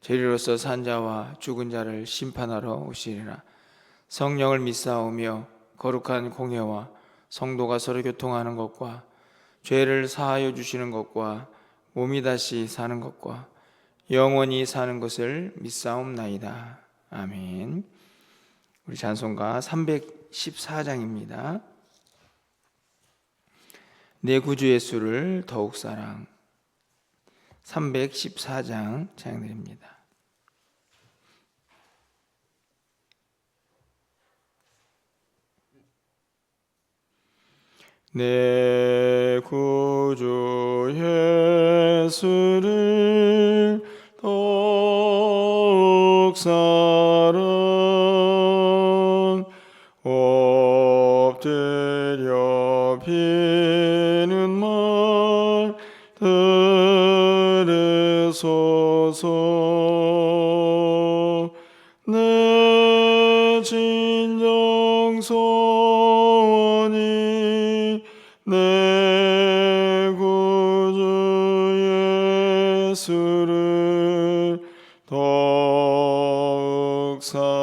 죄리로서 산 자와 죽은 자를 심판하러 오시리라. 성령을 믿사오며 거룩한 공예와 성도가 서로 교통하는 것과 죄를 사하여 주시는 것과 몸이 다시 사는 것과 영원히 사는 것을 믿사옵나이다. 아멘. 우리 찬송가 314장입니다. 내 구주 예수를 더욱 사랑 314장 찬양드립니다. 내 구주 예수를 더욱 사랑 들으소서. 내 진정 소원이 내 구주 예수를 더욱 사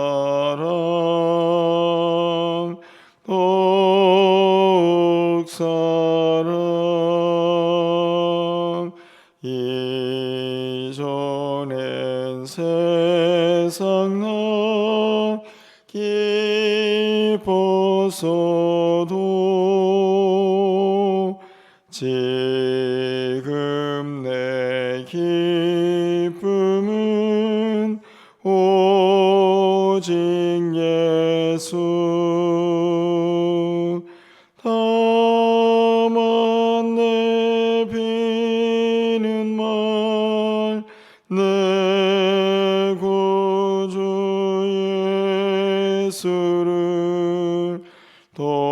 예수를 더욱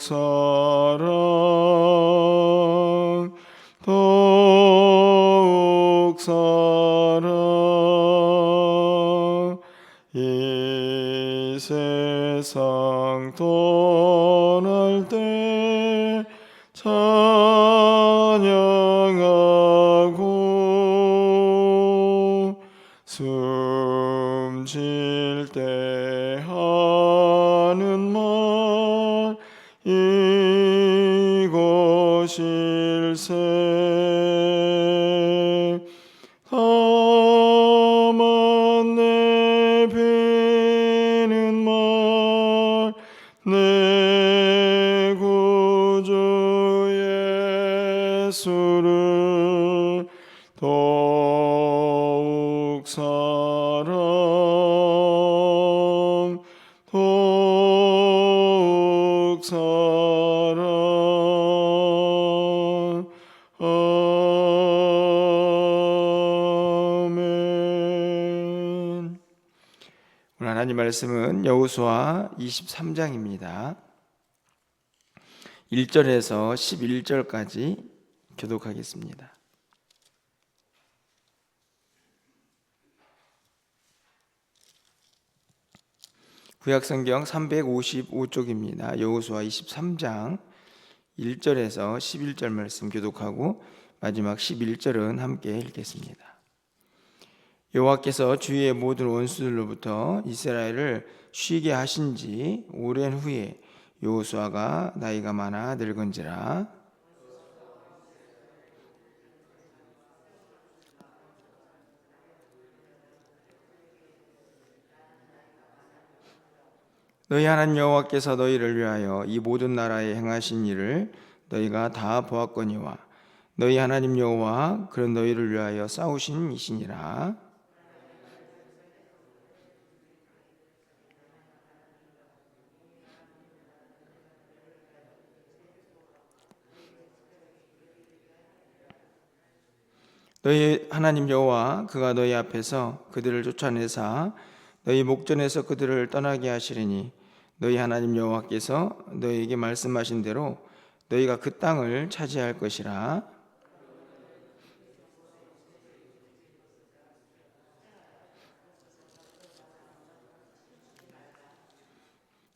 사랑 더욱 사랑 이 세상 떠 하나님 말씀은 여호수아 23장입니다. 1절에서 11절까지 교독하겠습니다. 구약 성경 355쪽입니다. 여호수아 23장 1절에서 11절 말씀 교독하고 마지막 11절은 함께 읽겠습니다. 여호와께서 주의 모든 원수들로부터 이스라엘을 쉬게 하신 지 오랜 후에 여호수아가 나이가 많아 늙은지라 너희 하나님 여호와께서 너희를 위하여 이 모든 나라에 행하신 일을 너희가 다 보았거니와 너희 하나님 여호와 그런 너희를 위하여 싸우신 이시니라. 너희 하나님 여호와 그가 너희 앞에서 그들을 쫓아내사 너희 목전에서 그들을 떠나게 하시리니 너희 하나님 여호와께서 너희에게 말씀하신 대로 너희가 그 땅을 차지할 것이라.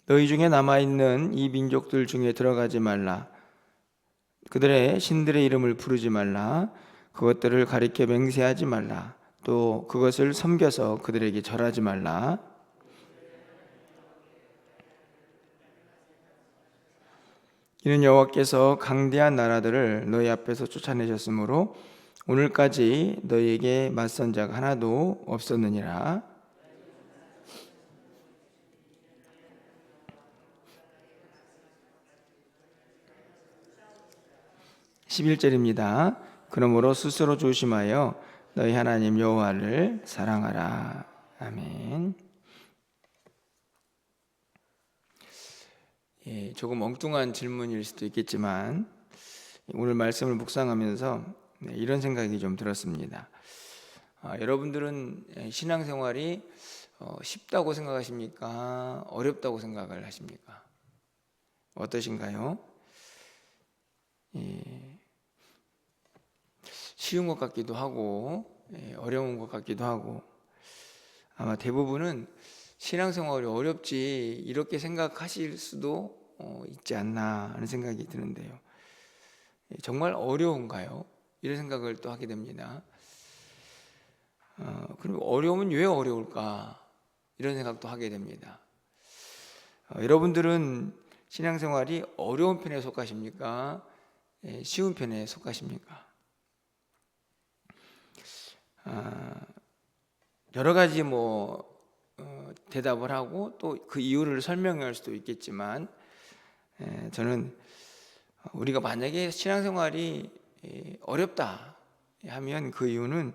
너희 중에 남아 있는 이 민족들 중에 들어가지 말라. 그들의 신들의 이름을 부르지 말라. 그것들을 가리켜 맹세하지 말라 또 그것을 섬겨서 그들에게 절하지 말라 이는 여호와께서 강대한 나라들을 너희 앞에서 쫓아내셨으므로 오늘까지 너희에게 맞선 자가 하나도 없었느니라 11절입니다. 그러므로 스스로 조심하여 너희 하나님 여호와를 사랑하라. 아멘. 예, 조금 엉뚱한 질문일 수도 있겠지만 오늘 말씀을 묵상하면서 네, 이런 생각이 좀 들었습니다. 아, 여러분들은 신앙생활이 어, 쉽다고 생각하십니까? 어렵다고 생각을 하십니까? 어떠신가요? 예, 쉬운 것 같기도 하고 예, 어려운 것 같기도 하고 아마 대부분은 신앙생활이 어렵지 이렇게 생각하실 수도 어, 있지 않나 하는 생각이 드는데요. 예, 정말 어려운가요? 이런 생각을 또 하게 됩니다. 어, 그럼 어려우면 왜 어려울까? 이런 생각도 하게 됩니다. 어, 여러분들은 신앙생활이 어려운 편에 속하십니까? 예, 쉬운 편에 속하십니까? 아, 여러 가지 뭐 어, 대답을 하고 또 그 이유를 설명할 수도 있겠지만 에, 저는 우리가 만약에 신앙생활이 에, 어렵다 하면 그 이유는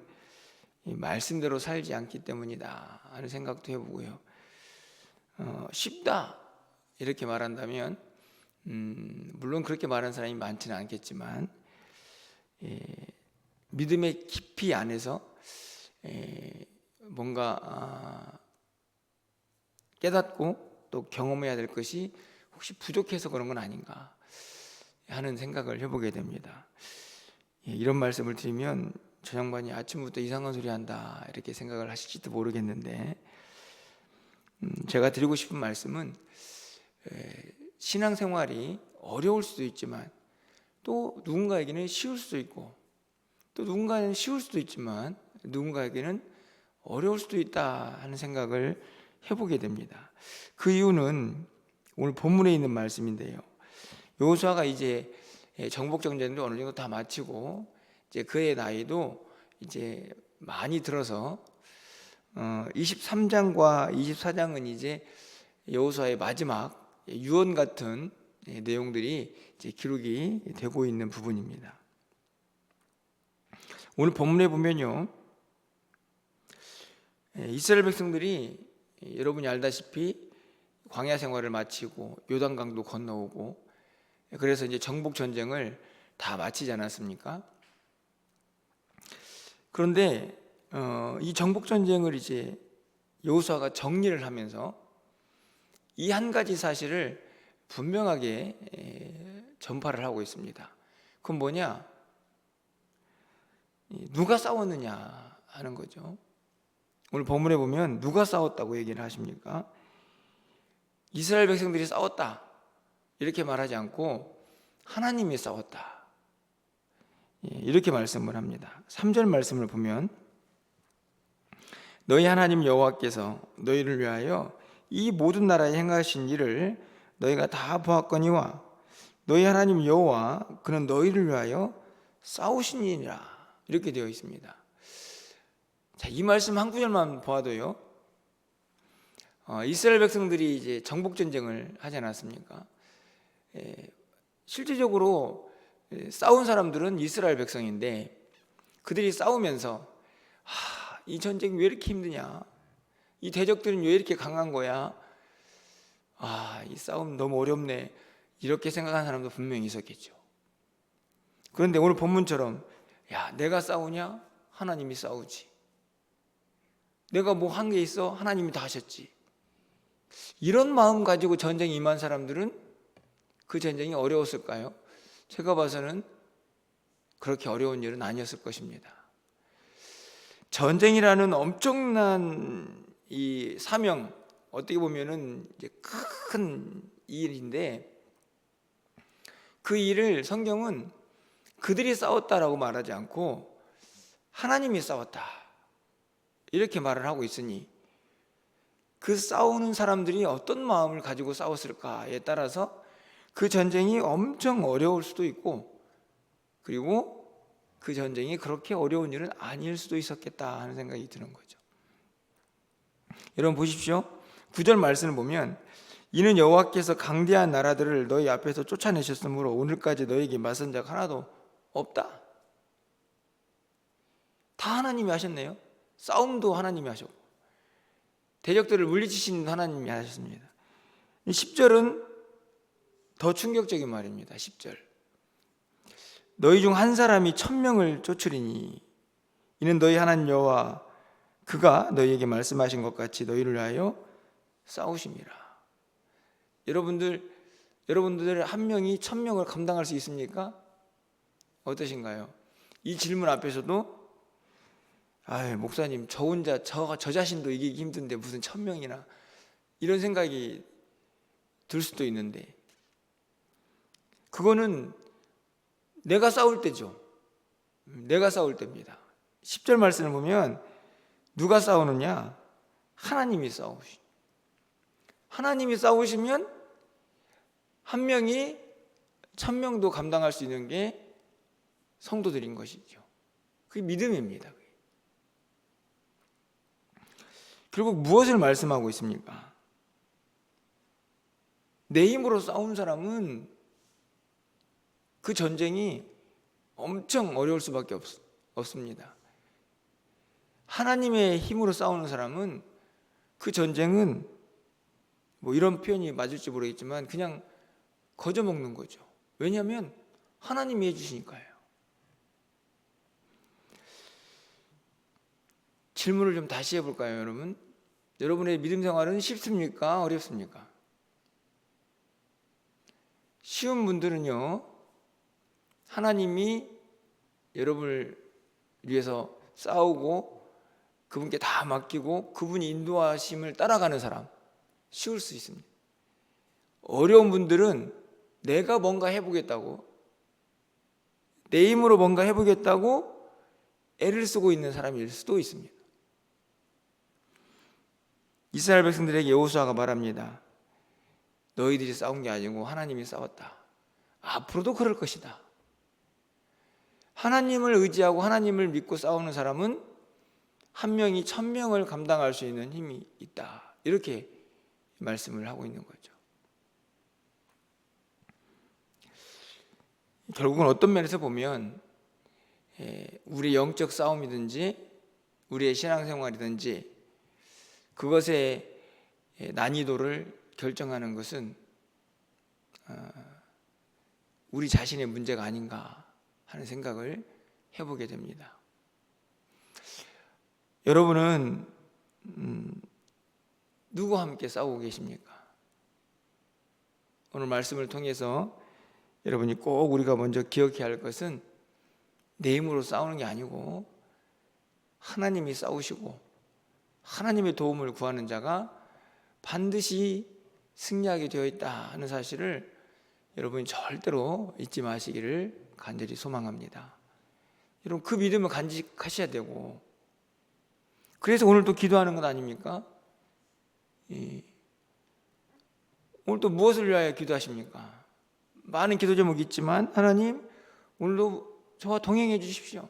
말씀대로 살지 않기 때문이다 하는 생각도 해보고요. 어, 쉽다 이렇게 말한다면 음, 물론 그렇게 말하는 사람이 많지는 않겠지만 예, 믿음의 깊이 안에서 예, 뭔가 아, 깨닫고 또 경험해야 될 것이 혹시 부족해서 그런 건 아닌가 하는 생각을 해보게 됩니다. 예, 이런 말씀을 드리면 저 양반이 아침부터 이상한 소리 한다 이렇게 생각을 하실지도 모르겠는데 음, 제가 드리고 싶은 말씀은 에, 신앙생활이 어려울 수도 있지만 또 누군가에게는 쉬울 수도 있고 또 누군가는 쉬울 수도 있지만 누군가에게는 어려울 수도 있다 하는 생각을 해보게 됩니다. 그 이유는 오늘 본문에 있는 말씀인데요. 요수아가 이제 정복 정전도 어느 정도 다 마치고 이제 그의 나이도 이제 많이 들어서 23장과 24장은 이제 여호수아의 마지막 유언 같은 예, 내용들이 이제 기록이 되고 있는 부분입니다. 오늘 본문에 보면요, 예, 이스라엘 백성들이 여러분이 알다시피 광야 생활을 마치고 요단강도 건너오고 그래서 이제 정복 전쟁을 다 마치지 않았습니까? 그런데 어, 이 정복 전쟁을 이제 여호수아가 정리를 하면서 이 한 가지 사실을 분명하게 전파를 하고 있습니다. 그건 뭐냐? 누가 싸웠느냐 하는 거죠. 오늘 본문에 보면 누가 싸웠다고 얘기를 하십니까? 이스라엘 백성들이 싸웠다. 이렇게 말하지 않고 하나님이 싸웠다. 예, 이렇게 말씀을 합니다. 3절 말씀을 보면 너희 하나님 여호와께서 너희를 위하여 이 모든 나라에 행하신 일을 너희가 다 보았거니와 너희 하나님 여호와 그는 너희를 위하여 싸우시니라 이렇게 되어 있습니다. 자, 이 말씀 한 구절만 보아도요. 어, 이스라엘 백성들이 이제 정복 전쟁을 하지 않았습니까? 에, 실질적으로 에, 싸운 사람들은 이스라엘 백성인데 그들이 싸우면서 하, 이 전쟁 왜 이렇게 힘드냐? 이 대적들은 왜 이렇게 강한 거야? 아, 이 싸움 너무 어렵네. 이렇게 생각하는 사람도 분명히 있었겠죠. 그런데 오늘 본문처럼, 야, 내가 싸우냐? 하나님이 싸우지. 내가 뭐 한 게 있어? 하나님이 다 하셨지. 이런 마음 가지고 전쟁에 임한 사람들은 그 전쟁이 어려웠을까요? 제가 봐서는 그렇게 어려운 일은 아니었을 것입니다. 전쟁이라는 엄청난 이 사명 어떻게 보면은 큰 일인데 그 일을 성경은 그들이 싸웠다라고 말하지 않고 하나님이 싸웠다 이렇게 말을 하고 있으니 그 싸우는 사람들이 어떤 마음을 가지고 싸웠을까에 따라서 그 전쟁이 엄청 어려울 수도 있고 그리고 그 전쟁이 그렇게 어려운 일은 아닐 수도 있었겠다 하는 생각이 드는 거죠. 여러분 보십시오. 구절 말씀을 보면 이는 여호와께서 강대한 나라들을 너희 앞에서 쫓아내셨으므로 오늘까지 너에게 맞선 자가 하나도 없다. 다 하나님이 하셨네요. 싸움도 하나님이 하셨고 대적들을 물리치신 하나님이 하셨습니다. 10절은 더 충격적인 말입니다. 10절. 너희 중 한 사람이 천명을 쫓으리니 이는 너희 하나님 여호와 그가 너희에게 말씀하신 것 같이 너희를 위하여 싸우심이라. 여러분들 여러분들 한 명이 천 명을 감당할 수 있습니까? 어떠신가요? 이 질문 앞에서도 아, 목사님 저 혼자 저, 저 자신도 이기기 힘든데 무슨 천 명이나 이런 생각이 들 수도 있는데 그거는 내가 싸울 때죠. 내가 싸울 때입니다. 10절 말씀을 보면 누가 싸우느냐? 하나님이 싸우시. 하나님이 싸우시면 한 명이 천 명도 감당할 수 있는 게 성도들인 것이죠. 그게 믿음입니다. 결국 무엇을 말씀하고 있습니까? 내 힘으로 싸운 사람은 그 전쟁이 엄청 어려울 수밖에 없, 없습니다. 하나님의 힘으로 싸우는 사람은 그 전쟁은 뭐 이런 표현이 맞을지 모르겠지만 그냥 거저 먹는 거죠. 왜냐하면 하나님이 해주시니까요. 질문을 좀 다시 해볼까요, 여러분? 여러분의 믿음 생활은 쉽습니까? 어렵습니까? 쉬운 분들은요, 하나님이 여러분을 위해서 싸우고 그분께 다 맡기고 그분이 인도하심을 따라가는 사람 쉬울 수 있습니다. 어려운 분들은 내가 뭔가 해보겠다고 내 힘으로 뭔가 해보겠다고 애를 쓰고 있는 사람일 수도 있습니다. 이스라엘 백성들에게 여호수아가 말합니다. 너희들이 싸운 게 아니고 하나님이 싸웠다. 앞으로도 그럴 것이다. 하나님을 의지하고 하나님을 믿고 싸우는 사람은 한 명이 천 명을 감당할 수 있는 힘이 있다. 이렇게 말씀을 하고 있는 거죠. 결국은 어떤 면에서 보면 예, 우리 영적 싸움이든지 우리의 신앙생활이든지 그것의 예, 난이도를 결정하는 것은 어, 우리 자신의 문제가 아닌가 하는 생각을 해보게 됩니다. 여러분은 음, 누구와 함께 싸우고 계십니까? 오늘 말씀을 통해서 여러분이 꼭 우리가 먼저 기억해야 할 것은 내 힘으로 싸우는 게 아니고 하나님이 싸우시고 하나님의 도움을 구하는 자가 반드시 승리하게 되어 있다 하는 사실을 여러분이 절대로 잊지 마시기를 간절히 소망합니다. 여러분 그 믿음을 간직하셔야 되고 그래서 오늘 또 기도하는 것 아닙니까? 예. 오늘 또 무엇을 위하여 기도하십니까? 많은 기도 제목이 있지만 하나님 오늘도 저와 동행해 주십시오.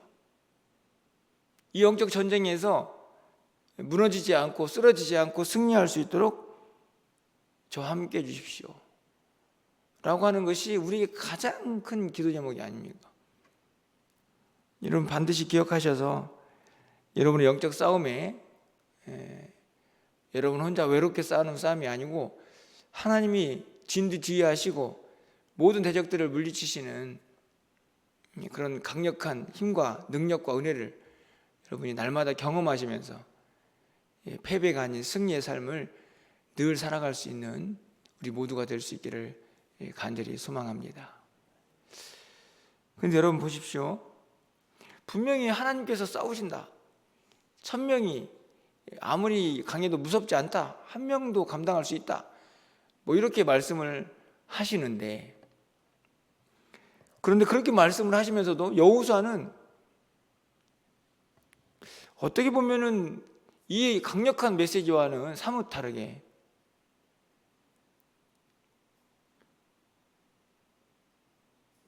이 영적 전쟁에서 무너지지 않고 쓰러지지 않고 승리할 수 있도록 저와 함께 해 주십시오. 라고 하는 것이 우리에게 가장 큰 기도 제목이 아닙니까? 여러분 반드시 기억하셔서 여러분의 영적 싸움에 에, 여러분 혼자 외롭게 싸우는 싸움이 아니고 하나님이 진두지휘하시고 모든 대적들을 물리치시는 그런 강력한 힘과 능력과 은혜를 여러분이 날마다 경험하시면서 예, 패배가 아닌 승리의 삶을 늘 살아갈 수 있는 우리 모두가 될 수 있기를 예, 간절히 소망합니다. 근데 여러분 보십시오. 분명히 하나님께서 싸우신다. 천 명이 아무리 강해도 무섭지 않다. 한 명도 감당할 수 있다. 뭐 이렇게 말씀을 하시는데 그런데 그렇게 말씀을 하시면서도 여호수아는 어떻게 보면은 이 강력한 메시지와는 사뭇 다르게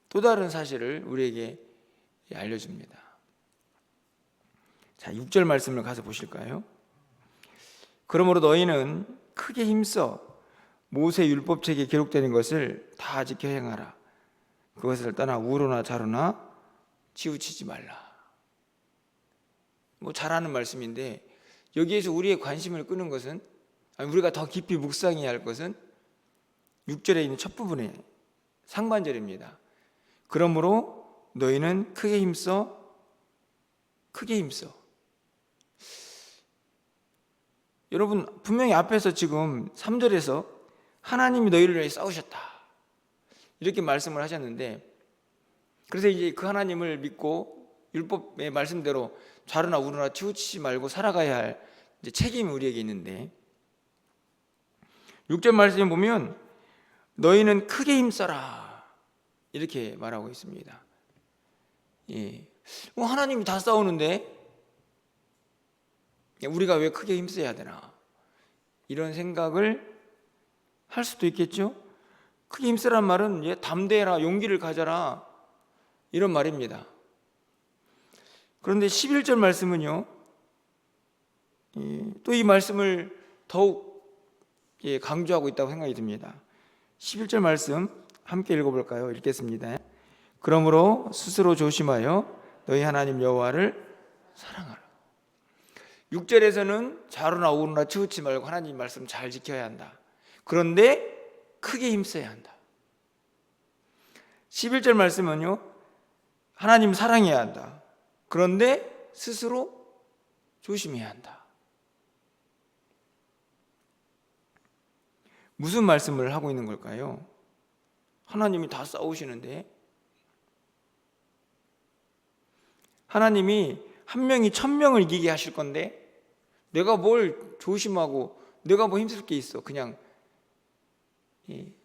또 다른 사실을 우리에게 알려줍니다. 자, 6절 말씀을 가서 보실까요? 그러므로 너희는 크게 힘써 모세 율법책에 기록되는 것을 다 지켜 행하라. 그것을 떠나 우로나 자로나 치우치지 말라. 뭐 잘하는 말씀인데 여기에서 우리의 관심을 끄는 것은 우리가 더 깊이 묵상해야 할 것은 6절에 있는 첫 부분의 상반절입니다. 그러므로 너희는 크게 힘써 크게 힘써 여러분 분명히 앞에서 지금 3절에서 하나님이 너희를 위해 싸우셨다 이렇게 말씀을 하셨는데 그래서 이제 그 하나님을 믿고 율법의 말씀대로 좌르나 우르나 치우치지 말고 살아가야 할 책임이 우리에게 있는데 6절 말씀에 보면 너희는 크게 힘써라 이렇게 말하고 있습니다. 예. 어, 하나님이 다 싸우는데 우리가 왜 크게 힘써야 되나 이런 생각을 할 수도 있겠죠. 크게 힘쓰란 말은 예, 담대해라 용기를 가져라 이런 말입니다. 그런데 11절 말씀은요. 또 이 말씀을 더욱 예, 강조하고 있다고 생각이 듭니다. 11절 말씀 함께 읽어볼까요? 읽겠습니다. 그러므로 스스로 조심하여 너희 하나님 여호와를 사랑하라. 6절에서는 자루나 우루나 치우치 말고 하나님 말씀 잘 지켜야 한다. 그런데 크게 힘써야 한다. 11절 말씀은요. 하나님 사랑해야 한다. 그런데 스스로 조심해야 한다. 무슨 말씀을 하고 있는 걸까요? 하나님이 다 싸우시는데 하나님이 한 명이 천 명을 이기게 하실 건데 내가 뭘 조심하고 내가 뭐 힘쓸 게 있어 그냥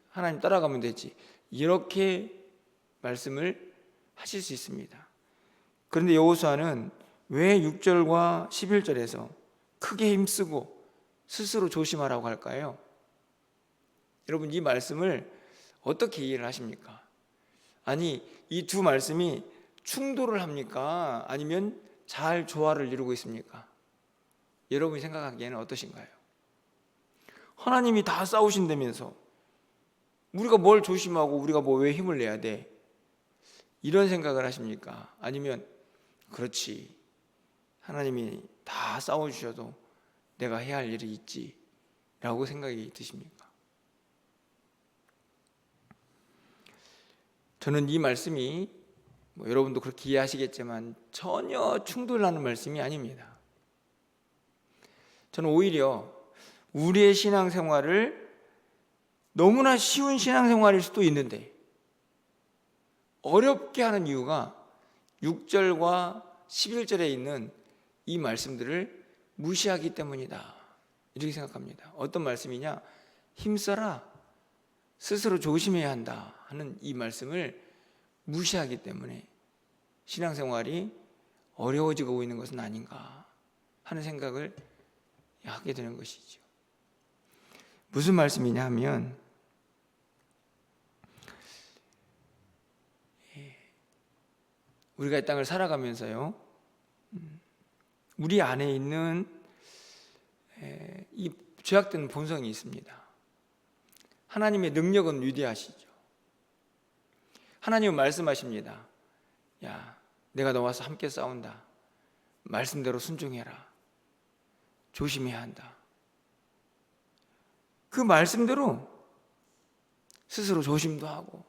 하나님 따라가면 되지 이렇게 말씀을 하실 수 있습니다. 그런데 여호수아는 왜 6절과 11절에서 크게 힘쓰고 스스로 조심하라고 할까요? 여러분 이 말씀을 어떻게 이해를 하십니까? 아니 이 두 말씀이 충돌을 합니까? 아니면 잘 조화를 이루고 있습니까? 여러분이 생각하기에는 어떠신가요? 하나님이 다 싸우신다면서 우리가 뭘 조심하고 우리가 뭐 왜 힘을 내야 돼? 이런 생각을 하십니까? 아니면 그렇지 하나님이 다 싸워주셔도 내가 해야 할 일이 있지 라고 생각이 드십니까? 저는 이 말씀이 뭐 여러분도 그렇게 이해하시겠지만 전혀 충돌하는 말씀이 아닙니다. 저는 오히려 우리의 신앙생활을 너무나 쉬운 신앙생활일 수도 있는데 어렵게 하는 이유가 6절과 11절에 있는 이 말씀들을 무시하기 때문이다. 이렇게 생각합니다. 어떤 말씀이냐? 힘써라. 스스로 조심해야 한다. 하는 이 말씀을 무시하기 때문에 신앙생활이 어려워지고 있는 것은 아닌가 하는 생각을 하게 되는 것이죠. 무슨 말씀이냐 하면 예, 우리가 이 땅을 살아가면서요, 음, 우리 안에 있는 예, 이 죄악된 본성이 있습니다. 하나님의 능력은 위대하시죠. 하나님은 말씀하십니다. 야, 내가 너와 서 함께 싸운다. 말씀대로 순종해라. 조심해야 한다. 그 말씀대로 스스로 조심도 하고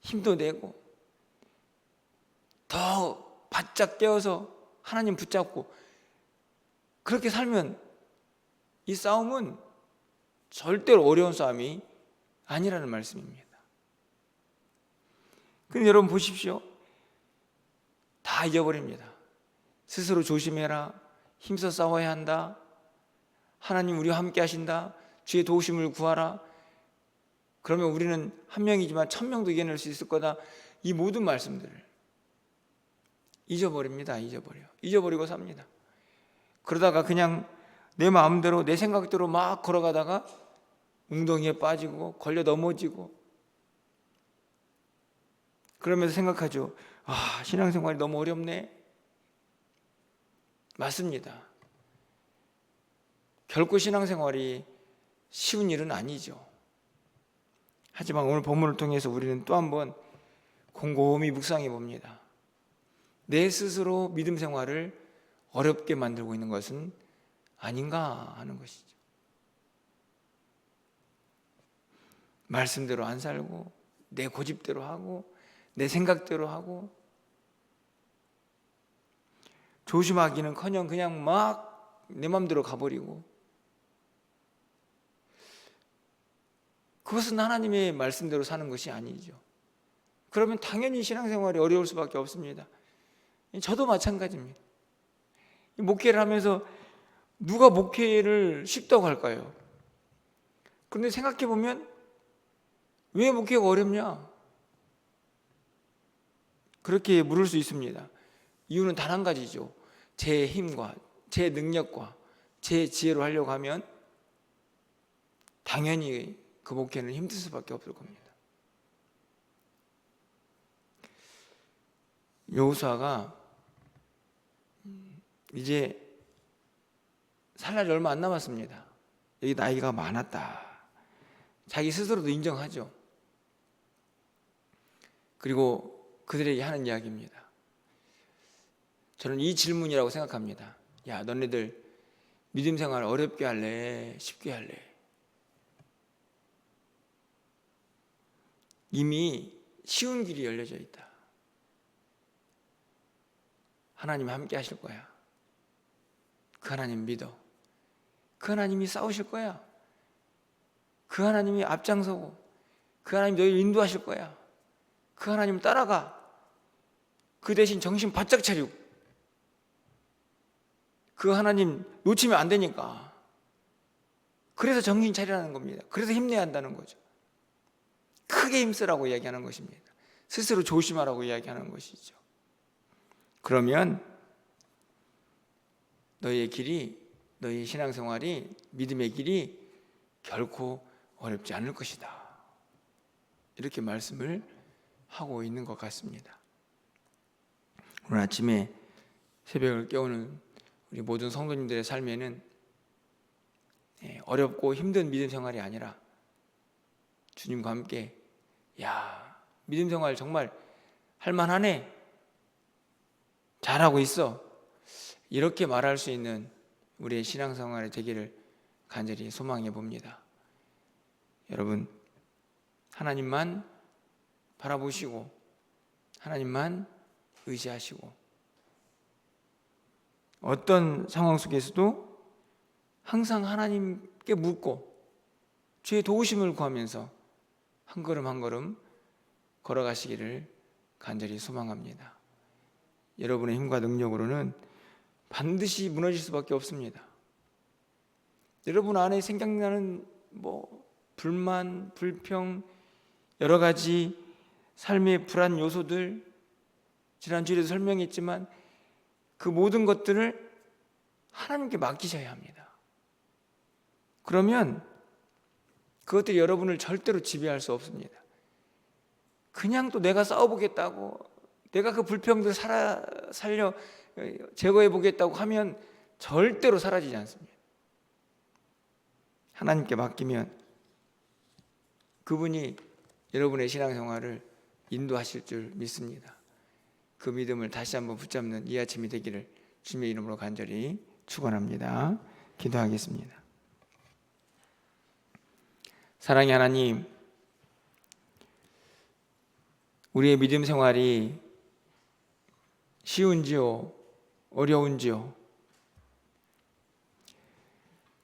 힘도 내고 더 바짝 떼어서 하나님 붙잡고 그렇게 살면 이 싸움은 절대로 어려운 싸움이 아니라는 말씀입니다. 근데 여러분 보십시오. 다 잊어버립니다. 스스로 조심해라. 힘써 싸워야 한다. 하나님 우리와 함께 하신다. 주의 도우심을 구하라. 그러면 우리는 한 명이지만 천 명도 이겨낼 수 있을 거다. 이 모든 말씀들을 잊어버립니다. 잊어버려. 잊어버리고 삽니다. 그러다가 그냥 내 마음대로 내 생각대로 막 걸어가다가 웅덩이에 빠지고 걸려 넘어지고 그러면서 생각하죠. 아, 신앙생활이 너무 어렵네. 맞습니다. 결코 신앙생활이 쉬운 일은 아니죠. 하지만 오늘 본문을 통해서 우리는 또 한번 곰곰이 묵상해 봅니다. 내 스스로 믿음 생활을 어렵게 만들고 있는 것은 아닌가 하는 것이죠. 말씀대로 안 살고 내 고집대로 하고 내 생각대로 하고 조심하기는 커녕 그냥 막 내 맘대로 가버리고 그것은 하나님의 말씀대로 사는 것이 아니죠. 그러면 당연히 신앙생활이 어려울 수밖에 없습니다. 저도 마찬가지입니다. 목회를 하면서 누가 목회를 쉽다고 할까요? 그런데 생각해 보면 왜 목회가 어렵냐? 그렇게 물을 수 있습니다. 이유는 단 한 가지죠. 제 힘과 제 능력과 제 지혜로 하려고 하면 당연히 그 목회는 힘들 수밖에 없을 겁니다. 여호수아가 이제 살 날이 얼마 안 남았습니다. 여기 나이가 많았다. 자기 스스로도 인정하죠. 그리고 그들에게 하는 이야기입니다. 저는 이 질문이라고 생각합니다. 야, 너네들 믿음 생활 어렵게 할래? 쉽게 할래? 이미 쉬운 길이 열려져 있다. 하나님 함께 하실 거야. 그 하나님 믿어. 그 하나님이 싸우실 거야. 그 하나님이 앞장서고 그 하나님 너희를 인도하실 거야. 그 하나님 따라가. 그 대신 정신 바짝 차리고 그 하나님 놓치면 안 되니까. 그래서 정신 차리라는 겁니다. 그래서 힘내야 한다는 거죠. 크게 힘쓰라고 이야기하는 것입니다. 스스로 조심하라고 이야기하는 것이죠. 그러면 너희의 길이, 너희 신앙생활이, 믿음의 길이 결코 어렵지 않을 것이다. 이렇게 말씀을 하고 있는 것 같습니다. 오늘 아침에 새벽을 깨우는 우리 모든 성도님들의 삶에는 예, 어렵고 힘든 믿음 생활이 아니라 주님과 함께 야 믿음 생활 정말 할만하네 잘하고 있어 이렇게 말할 수 있는 우리의 신앙생활의 되기를 간절히 소망해 봅니다. 여러분 하나님만 바라보시고 하나님만 의지하시고 어떤 상황 속에서도 항상 하나님께 묻고 주의 도우심을 구하면서 한 걸음 한 걸음 걸어가시기를 간절히 소망합니다. 여러분의 힘과 능력으로는 반드시 무너질 수밖에 없습니다. 여러분 안에 생각나는 뭐 불만, 불평, 여러 가지 삶의 불안 요소들 지난주에도 설명했지만 그 모든 것들을 하나님께 맡기셔야 합니다. 그러면 그것들이 여러분을 절대로 지배할 수 없습니다. 그냥 또 내가 싸워보겠다고 내가 그 불평들 살아, 살려 제거해 보겠다고 하면 절대로 사라지지 않습니다. 하나님께 맡기면 그분이 여러분의 신앙생활을 인도하실 줄 믿습니다. 그 믿음을 다시 한번 붙잡는 이 아침이 되기를 주님의 이름으로 간절히 축원합니다. 기도하겠습니다. 사랑의 하나님, 우리의 믿음 생활이 쉬운지요, 어려운지요,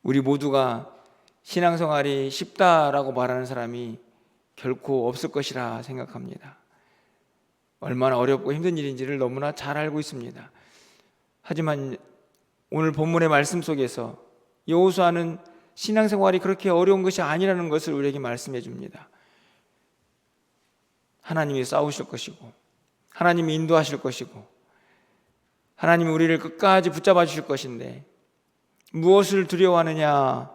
우리 모두가 신앙생활이 쉽다라고 말하는 사람이 결코 없을 것이라 생각합니다. 얼마나 어렵고 힘든 일인지를 너무나 잘 알고 있습니다. 하지만 오늘 본문의 말씀 속에서 여호수아는 신앙생활이 그렇게 어려운 것이 아니라는 것을 우리에게 말씀해 줍니다. 하나님이 싸우실 것이고 하나님이 인도하실 것이고 하나님이 우리를 끝까지 붙잡아 주실 것인데 무엇을 두려워하느냐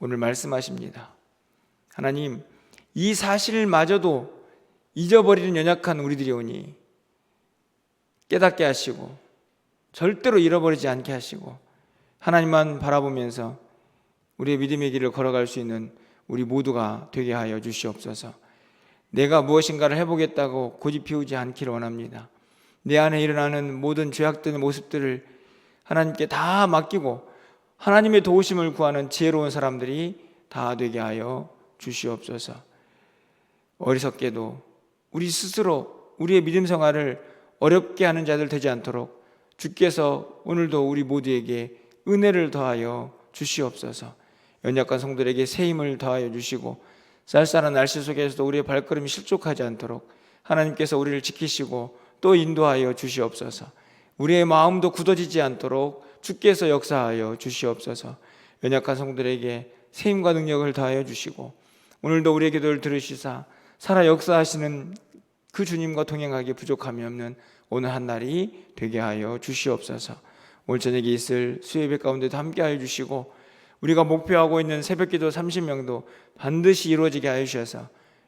오늘 말씀하십니다. 하나님 이 사실마저도 잊어버리는 연약한 우리들이 오니 깨닫게 하시고 절대로 잃어버리지 않게 하시고 하나님만 바라보면서 우리의 믿음의 길을 걸어갈 수 있는 우리 모두가 되게 하여 주시옵소서. 내가 무엇인가를 해보겠다고 고집 피우지 않기를 원합니다. 내 안에 일어나는 모든 죄악된 모습들을 하나님께 다 맡기고 하나님의 도우심을 구하는 지혜로운 사람들이 다 되게 하여 주시옵소서. 어리석게도 우리 스스로 우리의 믿음 생활을 어렵게 하는 자들 되지 않도록 주께서 오늘도 우리 모두에게 은혜를 더하여 주시옵소서. 연약한 성들에게 새 힘을 더하여 주시고 쌀쌀한 날씨 속에서도 우리의 발걸음이 실족하지 않도록 하나님께서 우리를 지키시고 또 인도하여 주시옵소서. 우리의 마음도 굳어지지 않도록 주께서 역사하여 주시옵소서. 연약한 성들에게 새 힘과 능력을 더하여 주시고 오늘도 우리의 기도를 들으시사 살아 역사하시는 그 주님과 동행하기 부족함이 없는 오늘 한 날이 되게 하여 주시옵소서. 오늘 저녁에 있을 수예배 가운데도 함께하여 주시고 우리가 목표하고 있는 새벽기도 30명도 반드시 이루어지게 하여 주셔서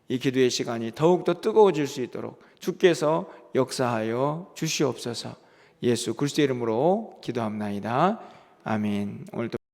이 기도의 시간이 더욱더 뜨거워질 수 있도록 주께서 역사하여 주시옵소서. 예수 그리스도의 이름으로 기도합나이다. 아멘. 오늘도